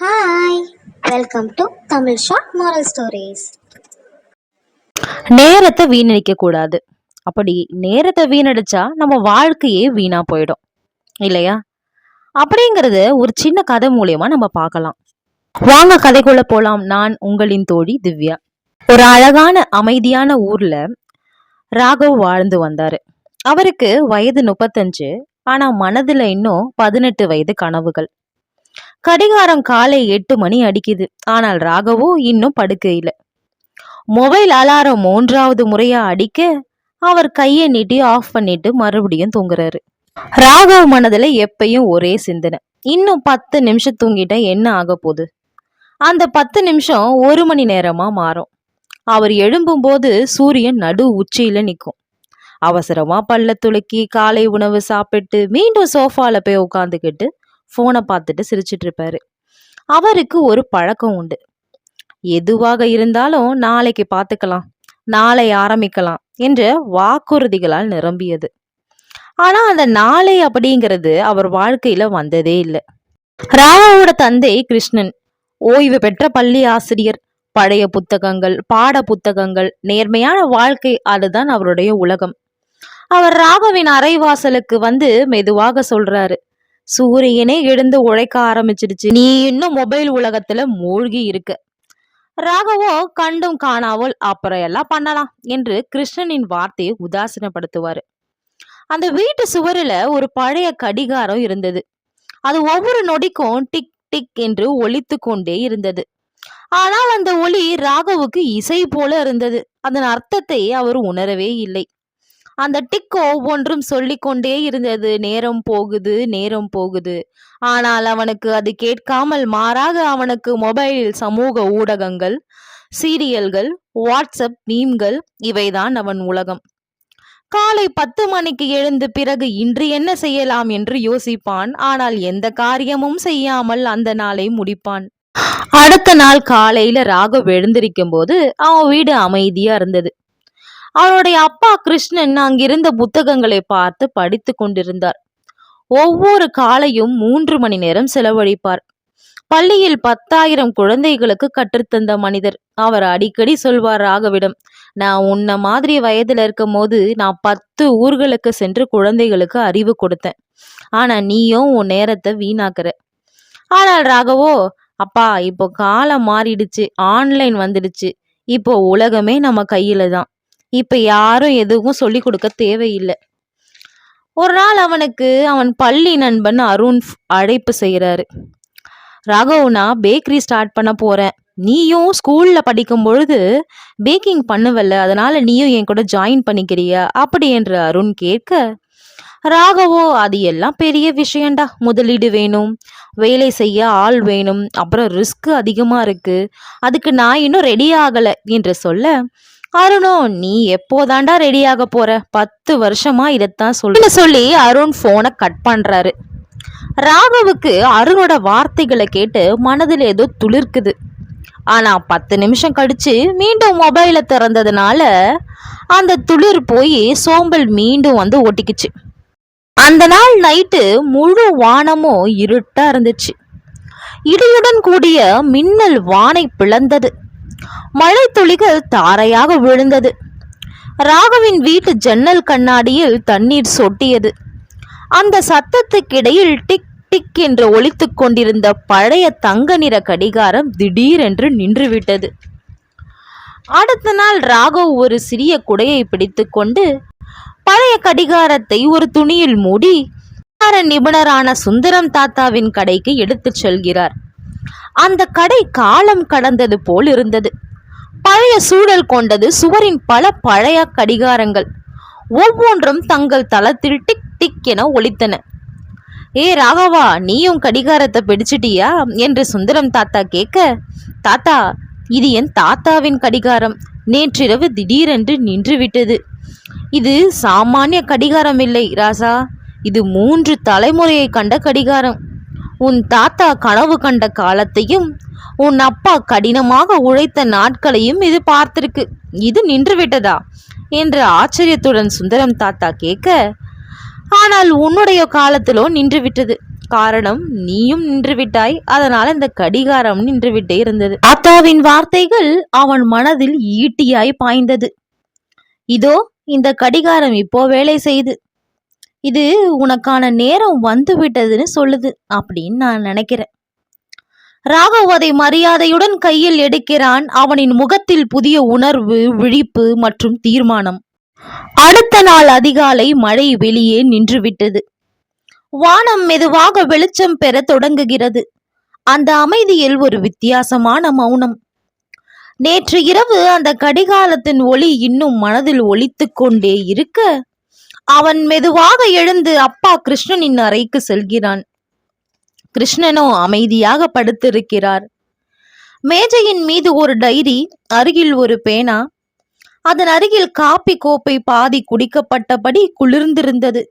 Hi welcome to Tamil short moral stories நேரத்தை வீணடிக்க கூடாது. அப்படி நேரத்தை வீணடிச்சா நம்ம வாழ்க்கையே வீணா போயிடும். இல்லையா? அப்படிங்கறது ஒரு சின்ன கதை மூலியமா நம்ம பார்க்கலாம். வாங்க கதைக்குள்ள போலாம். நான் உங்களின் தோழி திவ்யா. ஒரு அழகான அமைதியான ஊர்ல ராகவ் வாழ்ந்து வந்தாரு. அவருக்கு வயது முப்பத்தஞ்சு ஆனா மனதுல இன்னும் பதினெட்டு வயது கனவுகள். கடிகாரம் காலை எட்டு மணி அடிக்குது. ஆனால் ராகவோ இன்னும் படுக்கையில. மொபைல் அலாரம் மூன்றாவது முறையா அடிக்க அவர் கையை நீட்டி ஆஃப் பண்ணிட்டு மறுபடியும் தூங்குறாரு. ராகவ் மனதுல எப்பயும் ஒரே சிந்தனை. இன்னும் பத்து நிமிஷம் தூங்கிட்டா என்ன ஆக போகுது? அந்த பத்து நிமிஷம் ஒரு மணி நேரமா மாறும். அவர் எழும்பும்போது சூரியன் நடு உச்சியில நிற்கும் அவசரமா பல்ல துளக்கி காலை உணவு சாப்பிட்டு மீண்டும் சோஃபால போய் உட்காந்துக்கிட்டு ஃபோனை பார்த்துட்டு சிரிச்சிட்டு இருப்பாரு அவருக்கு ஒரு பழக்கம் உண்டு. எதுவாக இருந்தாலும் நாளைக்கு பார்த்துக்கலாம் நாளை ஆரம்பிக்கலாம் என்ற வாக்குறுதிகளால் நிரம்பியது. ஆனா அந்த நாளை அப்படிங்கிறது அவர் வாழ்க்கையில வந்ததே இல்லை. ராவாவோட தந்தை கிருஷ்ணன் ஓய்வு பெற்ற பள்ளி ஆசிரியர் பழைய புத்தகங்கள் பாட புத்தகங்கள் நேர்மையான வாழ்க்கை அதுதான் அவருடைய உலகம். அவர் ராகவின் அரைவாசலுக்கு வந்து மெதுவாக சொல்றாரு சூரியனே எழுந்து உழைக்க ஆரம்பிச்சிடுச்சு. நீ இன்னும் மொபைல் உலகத்துல மூழ்கி இருக்க. ராகவோ கண்டும் காணாமல் அப்புறம் எல்லாம் பண்ணலாம் என்று கிருஷ்ணனின் வார்த்தையை உதாசீனப்படுத்துவாரு. அந்த வீட்டு சுவரில் ஒரு பழைய கடிகாரம் இருந்தது. அது ஒவ்வொரு நொடிக்கும் டிக் டிக் என்று ஒழித்து கொண்டே இருந்தது. ஆனால் அந்த ஒளி ராகவுக்கு இசை போல இருந்தது. அதன் அர்த்தத்தை அவர் உணரவே இல்லை. அந்த டிக் ஒவ்வொன்றும் சொல்லிக்கொண்டே இருந்தது. நேரம் போகுது நேரம் போகுது. ஆனால் அவனுக்கு அது கேட்காமல் மாறாக அவனுக்கு மொபைல் சமூக ஊடகங்கள் சீரியல்கள் வாட்ஸ்அப் மீம்கள் இவைதான் அவன் உலகம். காலை பத்து மணிக்கு எழுந்து பிறகு இன்று என்ன செய்யலாம் என்று யோசிப்பான். ஆனால் எந்த காரியமும் செய்யாமல் அந்த நாளை முடிப்பான். அடுத்த நாள் காலையில ராகவ் எழுந்திருக்கும் போது அவன் வீடு அமைதியா இருந்தது. அவருடைய அப்பா கிருஷ்ணன் அங்கிருந்த புத்தகங்களை பார்த்து படித்து கொண்டிருந்தார். ஒவ்வொரு காலையும் மூன்று மணி நேரம் செலவழிப்பார். பள்ளியில் பத்தாயிரம் குழந்தைகளுக்கு கற்றுத்தந்த மனிதர். அவர் அடிக்கடி சொல்வார் ராகவிடம் நான் உன்ன மாதிரி வயதுல இருக்கும் போது நான் பத்து ஊர்களுக்கு சென்று குழந்தைகளுக்கு அறிவு கொடுத்தேன். ஆனா நீயும் உன் நேரத்தை வீணாக்குற. ஆனால் ராகவோ அப்பா இப்போ காலம் மாறிடுச்சு. ஆன்லைன் வந்துடுச்சு. இப்போ உலகமே நம்ம கையில தான். இப்ப யாரும் எதுவும் சொல்லி கொடுக்க தேவையில்லை. ஒரு நாள் அவனுக்கு அவன் பள்ளி நண்பன் அருண் அழைப்பு செய்கிறாரு ராகவ் நான் பேக்கரி ஸ்டார்ட் பண்ண போறேன். நீயும் ஸ்கூல்ல படிக்கும் பொழுது பேக்கிங் பண்ணுவல்ல அதனால நீயும் என் கூட ஜாயின் பண்ணிக்கிறியா? அப்படி என்று அருண் கேட்க ராகவோ அது எல்லாம் பெரிய விஷயம்டா. முதலீடு வேணும் வேலை செய்ய ஆள் வேணும் அப்புறம் ரிஸ்க் அதிகமா இருக்கு. அதுக்கு நான் இன்னும் ரெடி ஆகலை என்று சொல்ல அருணோ நீ எப்போதாண்டா ரெடி ஆக போற? பத்து வருஷமா இதைத்தான் சொல்ல சொல்லி அருண் போனை கட் பண்றாரு. ராகவுக்கு அருணோட வார்த்தைகளை கேட்டு மனதில் ஏதோ துளிர்க்குது. ஆனா பத்து நிமிஷம் கழிச்சு மீண்டும் மொபைலை திறந்ததுனால அந்த துளிர் போய் சோம்பல் மீண்டும் வந்து ஒட்டிக்குச்சு. அந்த நாள் நைட்டு முழு வானமும் இருட்டா இருந்துச்சு. இடியுடன் கூடிய மின்னல் வானை பிளந்தது. மழை துளிகள் தாரையாக விழுந்தது. ராகவின் வீட்டு ஜன்னல் கண்ணாடியில் தண்ணீர் சொட்டியது. அந்த சத்தத்துக்கிடையில் டிக் டிக் என்று ஒழித்து கொண்டிருந்த பழைய தங்க நிற கடிகாரம் திடீரென்று நின்றுவிட்டது. அடுத்த நாள் ராகவ் ஒரு சிறிய குடையை பிடித்துக்கொண்டு பழைய கடிகாரத்தை ஒரு துணியில் மூடி நிபுணரான சுந்தரம் தாத்தாவின் கடைக்கு எடுத்துச் செல்கிறார். அந்த கடை காலம் கடந்தது போல் இருந்தது. பழைய சூழல் கொண்டது சுவரின் பல பழைய கடிகாரங்கள். ஒவ்வொன்றும் தங்கள் தளத்தில் டிக் டிக் என ஒலித்தன. ஏ ராகவா நீயும் கடிகாரத்தை பிடிச்சிட்டியா? என்று சுந்தரம் தாத்தா கேட்க தாத்தா இது என் தாத்தாவின் கடிகாரம். நேற்றிரவு திடீரென்று நின்றுவிட்டது. இது சாமானிய கடிகாரம் இல்லை ராசா. இது மூன்று தலைமுறையை கண்ட கடிகாரம். உன் தாத்தா கனவு கண்ட காலத்தையும் உன் அப்பா கடினமாக உழைத்த நாட்களையும் இது பார்த்திருக்கு. இது நின்று விட்டதா என்று ஆச்சரியத்துடன் சுந்தரம் தாத்தா கேட்க ஆனால் உன்னுடைய காலத்திலோ நின்று விட்டது காரணம் நீயும் நின்று விட்டாய் அதனால் இந்த கடிகாரம் நின்றுவிட்டே இருந்தது. தாத்தாவின் வார்த்தைகள் அவன் மனதில் ஈட்டியாய் பாய்ந்தது. இதோ இந்த கடிகாரம் இப்போ வேலை செய்து. இது உனக்கான நேரம் வந்து விட்டதுன்னு சொல்லுது அப்படின்னு நான் நினைக்கிறேன். ராகவ் அதை மரியாதையுடன் கையில் எடுக்கிறான். அவனின் முகத்தில் புதிய உணர்வு விழிப்பு மற்றும் தீர்மானம். அடுத்த நாள் அதிகாலை மழை வெளியே நின்றுவிட்டது. வானம் மெதுவாக வெளிச்சம் பெற தொடங்குகிறது. அந்த அமைதியில் ஒரு வித்தியாசமான மௌனம். நேற்று இரவு அந்த கடிகாலத்தின் ஒளி இன்னும் மனதில் ஒலித்துக் கொண்டே இருக்க அவன் மெதுவாக எழுந்து அப்பா கிருஷ்ணனின் அறைக்கு செல்கிறான். கிருஷ்ணனோ அமைதியாக படுத்திருக்கிறார். மேஜையின் மீது ஒரு டைரி அருகில் ஒரு பேனா அதன் அருகில் காப்பி கோப்பை பாதி குடிக்கப்பட்டபடி குளிர்ந்திருந்தது.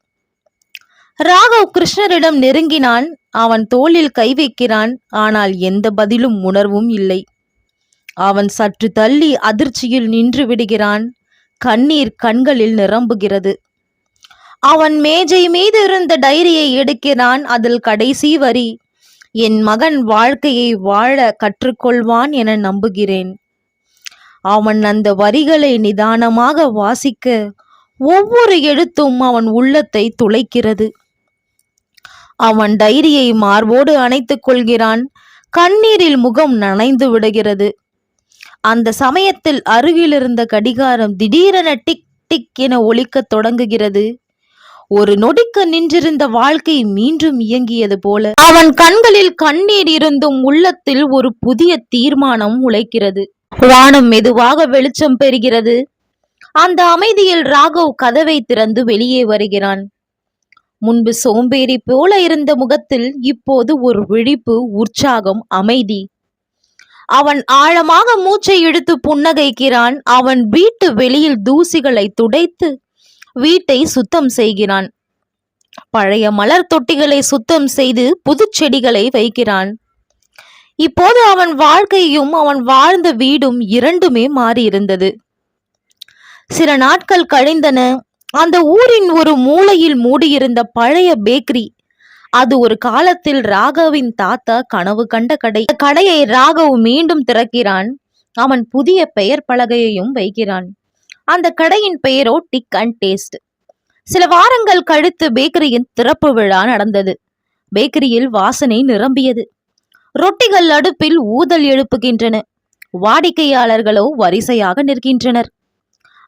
ராகவ் கிருஷ்ணரிடம் நெருங்கினான். அவன் தோளில் கை வைக்கிறான். ஆனால் எந்த பதிலும் உணர்வும் இல்லை. அவன் சற்று தள்ளி அதிர்ச்சியில் நின்று விடுகிறான். கண்ணீர் கண்களில் நிரம்புகிறது. அவன் மேஜை மீது இருந்த டைரியை எடுக்கிறான் அதில் கடைசி வரி. என் மகன் வாழ்க்கையை வாழ கற்றுக்கொள்வான் என நம்புகிறேன். அவன் அந்த வரிகளை நிதானமாக வாசிக்க ஒவ்வொரு எழுத்தும் அவன் உள்ளத்தை துளைக்கிறது. அவன் டைரியை மார்போடு அணைத்துக் கொள்கிறான். கண்ணீரில் முகம் நனைந்து விடுகிறது. அந்த சமயத்தில் அருகிலிருந்த கடிகாரம் திடீரென டிக் டிக் என ஒலிக்கத் தொடங்குகிறது. ஒரு நொடிக்கு நின்றிருந்த வாழ்க்கை மீண்டும் இயங்கியது போல. அவன் கண்களில் கண்ணீர் இருந்தும் உள்ளத்தில் ஒரு புதிய தீர்மானம் உழைக்கிறது. வானம் மெதுவாக வெளிச்சம் பெறுகிறது. அந்த அமைதியில் ராகவ் கதவை திறந்து வெளியே வருகிறான். முன்பு சோம்பேறி போல இருந்த முகத்தில் இப்போது ஒரு விழிப்பு உற்சாகம் அமைதி. அவன் ஆழமாக மூச்சை இழுத்து புன்னகைக்கிறான். அவன் வீட்டு வெளியில் தூசிகளை துடைத்து வீட்டை சுத்தம் செய்கிறான். பழைய மலர் தொட்டிகளை சுத்தம் செய்து புதுச்செடிகளை வைக்கிறான். இப்போது அவன் வாழ்க்கையும் அவன் வாழ்ந்த வீடும் இரண்டுமே மாறியிருந்தது. சில நாட்கள் கழிந்தன. அந்த ஊரின் ஒரு மூலையில் மூடியிருந்த பழைய பேக்கரி அது ஒரு காலத்தில் ராகவின் தாத்தா கனவு கண்ட கடை. கடையை ராகவ் மீண்டும் திறக்கிறான். அவன் புதிய பெயர் பலகையையும் வைக்கிறான். அந்த கடையின் பெயரோ டிக் அண்ட் டேஸ்ட். சில வாரங்கள் கழித்து பேக்கரியின் திறப்பு விழா நடந்தது. பேக்கரியில் வாசனை நிரம்பியது. ரொட்டிகள் அடுப்பில் ஊதல் எழுப்புகின்றன. வாடிக்கையாளர்களோ வரிசையாக நிற்கின்றனர்.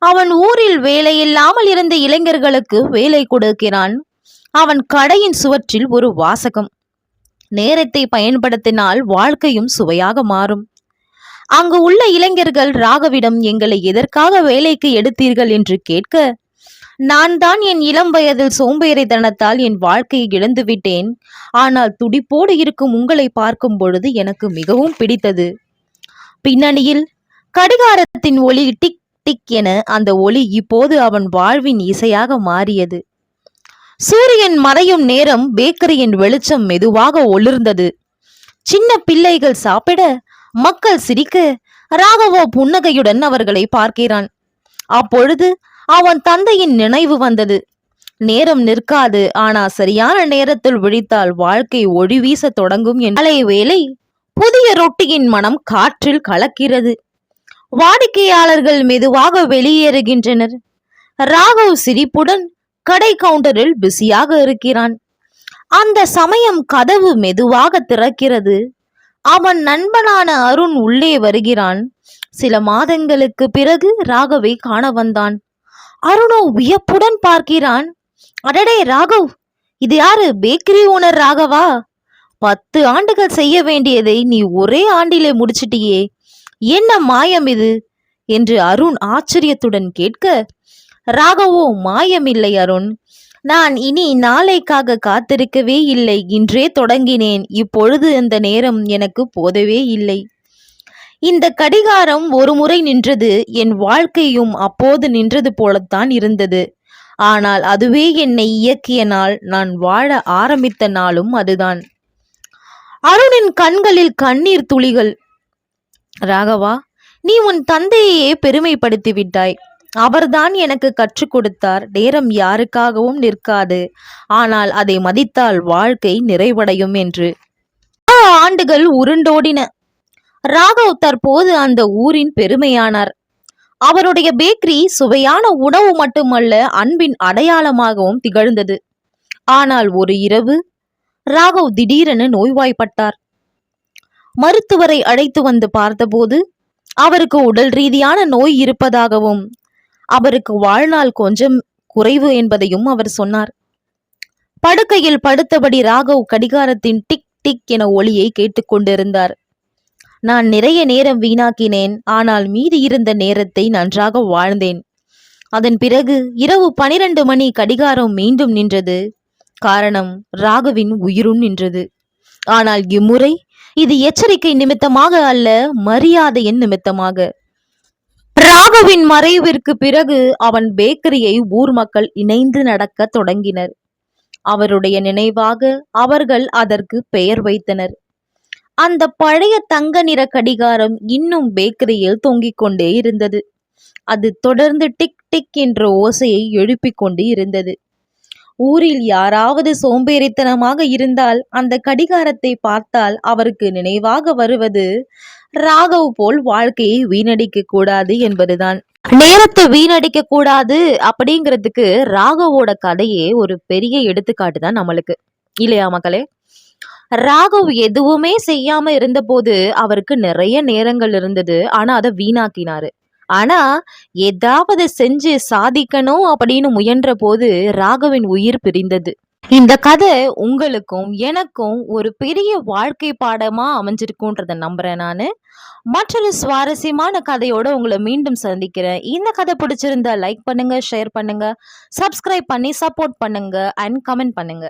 அவன் ஊரில் வேலையில்லாமல் இருந்த இளைஞர்களுக்கு வேலை கொடுக்கிறான். அவன் கடையின் சுவற்றில் ஒரு வாசகம். நேரத்தை பயன்படுத்தினால் வாழ்க்கையும் சுவையாக மாறும். அங்கு உள்ள இளைஞர்கள் ராகவிடம் எங்களை எதற்காக வேலைக்கு எடுத்தீர்கள்? என்று கேட்க நான் தான் என் இளம் வயதில் சோம்பேறித்தனத்தால் என் வாழ்க்கையை இழந்துவிட்டேன் ஆனால் துடிப்போடு இருக்கும் உங்களை பார்க்கும் பொழுது எனக்கு மிகவும் பிடித்தது. பின்னணியில் கடிகாரத்தின் ஒளி டிக் டிக் என அந்த ஒளி இப்போது அவன் வாழ்வின் இசையாக மாறியது. சூரியன் மறையும் நேரம் பேக்கரியின் வெளிச்சம் மெதுவாக ஒளிர்ந்தது. சின்ன பிள்ளைகள் சாப்பிட மக்கள் சிரிக்க ராகவோ புன்னகையுடன் அவர்களை பார்க்கிறான். அப்பொழுது அவன் தந்தையின் நினைவு வந்தது. நேரம் நிற்காது ஆனா சரியான நேரத்தில் விழித்தால் வாழ்க்கை ஒளி வீச தொடங்கும் என்ற வேளை புதிய ரொட்டியின் மனம் காற்றில் கலக்கிறது. வாடிக்கையாளர்கள் மெதுவாக வெளியேறுகின்றனர். ராகவ் சிரிப்புடன் கடை கவுண்டரில் பிஸியாக இருக்கிறான். அந்த சமயம் கதவு மெதுவாக திறக்கிறது. அவன் நண்பனான அருண் உள்ளே வருகிறான். சில மாதங்களுக்கு பிறகு ராகவை காண வந்தான். அருணோ வியப்புடன் பார்க்கிறான். அடடே ராகவ் இது யாரு? பேக்கரி ஓனர் ராகவா? பத்து ஆண்டுகள் செய்ய வேண்டியதை நீ ஒரே ஆண்டிலே முடிச்சிட்டியே. என்ன மாயம் இது? என்று அருண் ஆச்சரியத்துடன் கேட்க ராகவோ மாயமில்லை அருண். நான் இனி நாளைக்காக காத்திருக்கவே இல்லை. இன்றே தொடங்கினேன். இப்பொழுது இந்த நேரம் எனக்கு போதவே இல்லை. இந்த கடிகாரம் ஒரு முறை நின்றது. என் வாழ்க்கையும் அப்போது நின்றது போலத்தான் இருந்தது. ஆனால் அதுவே என்னை இயக்கிய நாள். நான் வாழ ஆரம்பித்த நாளும் அதுதான். அருணின் கண்களில் கண்ணீர் துளிகள். ராகவா நீ உன் தந்தையையே பெருமைப்படுத்தி விட்டாய் அவர்தான் எனக்கு கற்றுக் கொடுத்தார். நேரம் யாருக்காகவும் நிற்காது. ஆனால் அதை மதித்தால் வாழ்க்கை நிறைவடையும் என்று. ஆண்டுகள் உருண்டோடின. ராகவ் தற்போது அந்த ஊரின் பெருமையானார். அவருடைய பேக்கரி சுவையான உணவு மட்டுமல்ல அன்பின் அடையாளமாகவும் திகழ்ந்தது. ஆனால் ஒரு இரவு ராகவ் திடீரென நோய்வாய்ப்பட்டார். மருத்துவரை அழைத்து வந்து பார்த்தபோது அவருக்கு உடல் ரீதியான நோய் இருப்பதாகவும் அவருக்கு வாழ்நாள் கொஞ்சம் குறைவு என்பதையும் அவர் சொன்னார். படுக்கையில் படுத்தபடி ராகவ் கடிகாரத்தின் டிக் டிக் என ஒளியை கேட்டுக்கொண்டிருந்தார் நான் நிறைய நேரம் வீணாக்கினேன் ஆனால் மீதி இருந்த நேரத்தை நன்றாக வாழ்ந்தேன். அதன் பிறகு இரவு பனிரெண்டு மணி கடிகாரம் மீண்டும் நின்றது. காரணம் ராகவின் உயிரும் நின்றது. ஆனால் இம்முறை இது எச்சரிக்கை நிமித்தமாக அல்ல மரியாதையின் நிமித்தமாக. ராகவின் மறைவிற்கு பிறகு அவன் பேக்கரியை ஊர் மக்கள் இணைந்து நடக்க தொடங்கினர். அவருடைய நினைவாக அவர்கள் அதற்கு பெயர் வைத்தனர். அந்த பழைய தங்க நிற கடிகாரம் இன்னும் பேக்கரியில் தொங்கிக் கொண்டே இருந்தது. அது தொடர்ந்து டிக் டிக் என்ற ஓசையை எழுப்பிக் கொண்டு இருந்தது. ஊரில் யாராவது சோம்பேறித்தனமாக இருந்தால் அந்த கடிகாரத்தை பார்த்தால் அவருக்கு நினைவாக வருவது ராகவ் போல் வாழ்க்கையை வீணடிக்க கூடாது என்பதுதான். நேரத்தை வீணடிக்க கூடாது அப்படிங்கிறதுக்கு ராகவோட கதையே ஒரு பெரிய எடுத்துக்காட்டு தான் நம்மளுக்கு. இல்லையா மக்களே? ராகவ் எதுவுமே செய்யாம இருந்தபோது அவருக்கு நிறைய நேரங்கள் இருந்தது. ஆனா அதை வீணாக்கினாரு. ஆனா ஏதாவது செஞ்சு சாதிக்கணும் அப்படின்னு முயன்ற போது ராகவின் உயிர் பிரிந்தது. இந்த கதை உங்களுக்கும் எனக்கும் ஒரு பெரிய வாழ்க்கை பாடமா அமைஞ்சிருக்கும்ன்றத நம்புறேன் நானு. மற்றொரு சுவாரஸ்யமான கதையோட உங்களை மீண்டும் சந்திக்கிறேன். இந்த கதை பிடிச்சிருந்தா லைக் பண்ணுங்க ஷேர் பண்ணுங்க சப்ஸ்கிரைப் பண்ணி சப்போர்ட் பண்ணுங்க அண்ட் கமெண்ட் பண்ணுங்க.